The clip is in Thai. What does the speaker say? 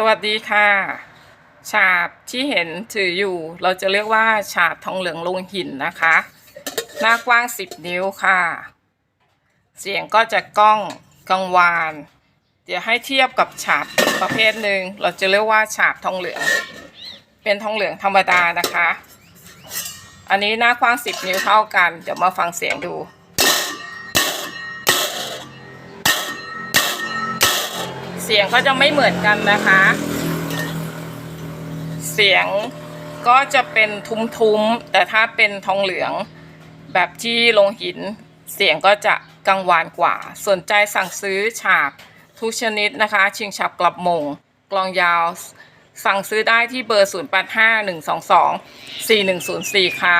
สวัสดีค่ะ ฉาบที่เห็นถืออยู่ เราจะเรียกว่าฉาบทองเหลืองลงหินนะคะ หน้ากว้าง 10 นิ้วค่ะ เสียงก็จะก้องกังวาน เดี๋ยวให้เทียบกับฉาบอีกประเภทหนึ่งเราจะเรียกว่าฉาบทองเหลือง เป็นทองเหลืองธรรมดานะคะ อันนี้หน้ากว้าง 10 นิ้วเท่ากัน เดี๋ยวมาฟังเสียงดู เสียงก็จะไม่เหมือนกันนะคะ เสียงก็จะเป็นทุ้มๆ แต่ถ้าเป็นทองเหลือง แบบที่ลงหิน เสียงก็จะกังวานกว่า สนใจสั่งซื้อฉาบทุกชนิดนะคะ ชิงฉับกลับมง กลองยาว สั่งซื้อได้ที่เบอร์ 0851224104 ค่ะ